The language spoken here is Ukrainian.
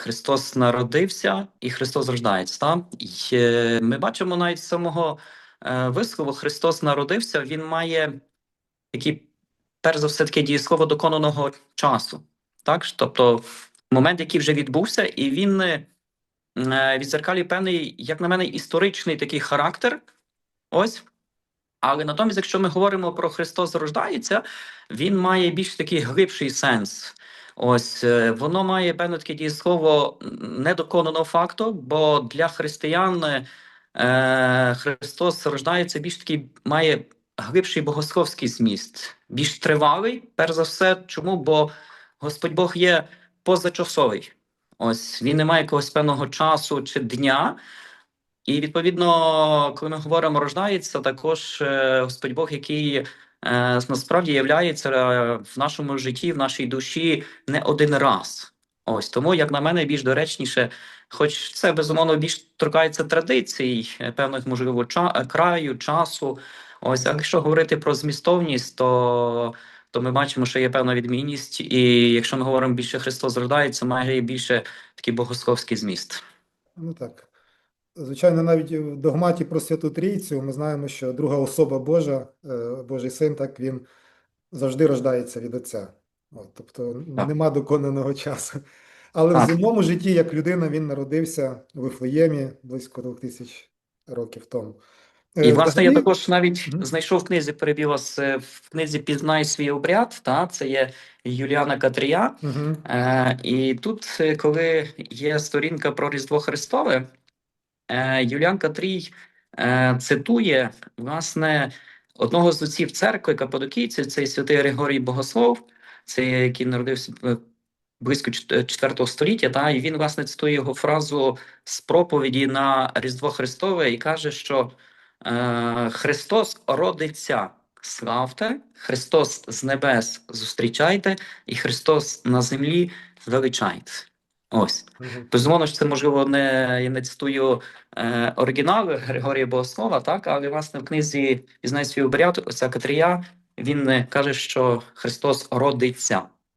Христос народився і Христос рождається. І, ми бачимо навіть з самого е, вислову Христос народився, він має такий, перш за все, таке дієслово доконаного часу. Так? Тобто момент, який вже відбувся, і він е, відзеркалює певний, як на мене, історичний такий характер. Ось. Але натомість, якщо ми говоримо про Христос рождається, він має більш такий глибший сенс. Ось е, воно має певне таке дієслово недоконаного факту, бо для християн е, Христос рождається більш такий, має глибший богословський зміст, більш тривалий, перш за все. Чому? Бо Господь Бог є позачасовий. Ось він не має якогось певного часу чи дня. І відповідно, коли ми говоримо рождається, також е, Господь Бог, який насправді являється е, в нашому житті, в нашій душі не один раз. Ось тому, як на мене, більш доречніше, хоч це безумовно більш торкається традицій, е, певних, можливо, ча- е, краю, часу. Ось, а якщо говорити про змістовність, то, то ми бачимо, що є певна відмінність, і якщо ми говоримо більше Христос рождається, має більше такий богословський зміст. Ну так. Звичайно, навіть в догматі про Святу Трійцю ми знаємо, що друга особа Божа, е, Божий син, так він завжди рождається від Отця. От, тобто Так. нема доконаного часу. Але в Так. земному житті, як людина, він народився в Вифлеємі близько двох тисяч років тому. Е, І, власне, я також навіть Мгм. знайшов в книзі, перебіг вас е, в книзі Пізнай свій обряд. Та це є Юліана Катрія. Мгм. Е, і тут, коли є сторінка про Різдво Христове, Юліан Катрій е, цитує власне одного з отців церкви кападокійців, цей святий Григорій Богослов, це який народився е, близько 4 століття. Та і він власне цитує його фразу з проповіді на Різдво Христове і каже, що е, Христос родиться. Славте, Христос з небес зустрічайте, і Христос на землі величайте. Ось. Безумовно, що це можливо не я не цитую е, оригінал Григорія Богослова, так, але власне в книзі «Пізнай свій обряд, оця Катрія, він е, каже, що Христос родиться.